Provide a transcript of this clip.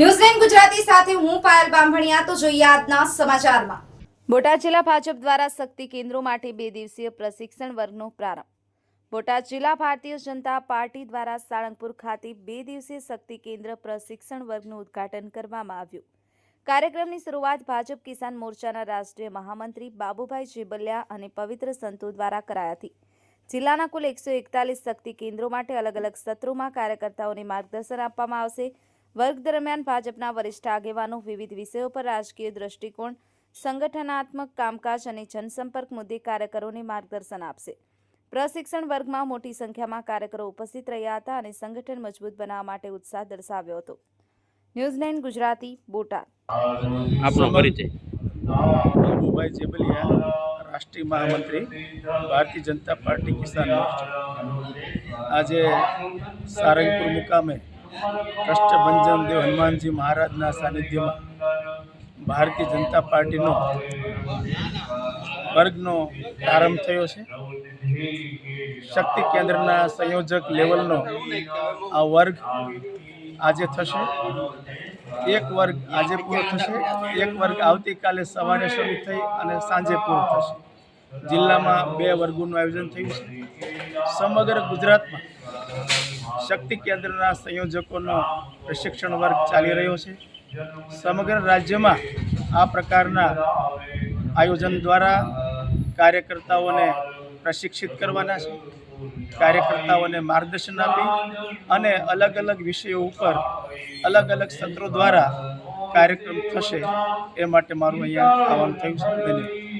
ન્યૂઝલેન્ડ ગુજરાતી સાથે હું પાયલ બામભણિયા તો જોઈએ આજના સમાચારમાં. બોટાદ જિલ્લા ભાજપ દ્વારા શક્તિ કેન્દ્રો માટે બે દિવસીય પ્રશિક્ષણ વર્ગનો પ્રારંભ. બોટાદ જિલ્લા ભારતીય જનતા પાર્ટી દ્વારા સાળંગપુર ખાતે બે દિવસીય શક્તિ કેન્દ્ર પ્રશિક્ષણ વર્ગનું ઉદ્ઘાટન કરવામાં આવ્યું. કાર્યક્રમની શરૂઆત ભાજપ કિસાન મોરચાના રાષ્ટ્રીય મહામંત્રી બાબુભાઈ જેબલિયા અને પવિત્ર સંતો દ્વારા કરાઈ હતી. જિલ્લાના કુલ એકસો એકતાલીસ શક્તિ કેન્દ્રો માટે અલગ અલગ સત્રોમાં કાર્યકર્તાઓને માર્ગદર્શન આપવામાં આવશે. વર્ગ દરમિયાન ભાજપના વરિષ્ઠ આગેવાનો વિવિધ વિષયો પર રાજકીય દ્રષ્ટિકોણ સંગઠનાત્મક કામકાજ અને જનસંપર્ક મુદ્દે કાર્યકરોને માર્ગદર્શન આપશે. પ્રશિક્ષણ વર્ગમાં મોટી સંખ્યામાં કાર્યકરો ઉપસ્થિત રહ્યા હતા અને સંગઠન મજબૂત બનાવવા માટે ઉત્સાહ દર્શાવ્યો હતો. ન્યૂઝલેન્ડ ગુજરાતી બોટાદ. આપનો પરિચય. બાબુભાઈ જેબલિયા રાષ્ટ્રીય મહામંત્રી ભારતીય જનતા પાર્ટી કિસાન મોરચા. આજે સારંગપુર મુકામે કષ્ટભંજન દેવ હનુમાનજી મહારાજના સાનિધ્યમાં ભારતીય જનતા પાર્ટીનો વર્ગનો પ્રારંભ થયો છે. શક્તિ કેન્દ્રના સંયોજક લેવલનો આ વર્ગ આજે થશે. એક વર્ગ આજે પૂરો થશે. એક વર્ગ આવતીકાલે સવારે શરૂ થઈ અને સાંજે પૂરો થશે. જિલ્લામાં બે વર્ગોનું આયોજન થયું છે. સમગ્ર ગુજરાતમાં શક્તિ કેન્દ્રના સંયોજકોનો પ્રશિક્ષણ વર્ગ ચાલી રહ્યો છે. સમગ્ર રાજ્યમાં આ પ્રકારના આયોજન દ્વારા કાર્યકર્તાઓને પ્રશિક્ષિત કરવાના છે. કાર્યકર્તાઓને માર્ગદર્શન આપી અને અલગ અલગ વિષયો ઉપર અલગ અલગ સત્રો દ્વારા કાર્યક્રમ થશે એ માટે મારું અહીંયા આવવાનું થયું છે. ધન્યવાદ.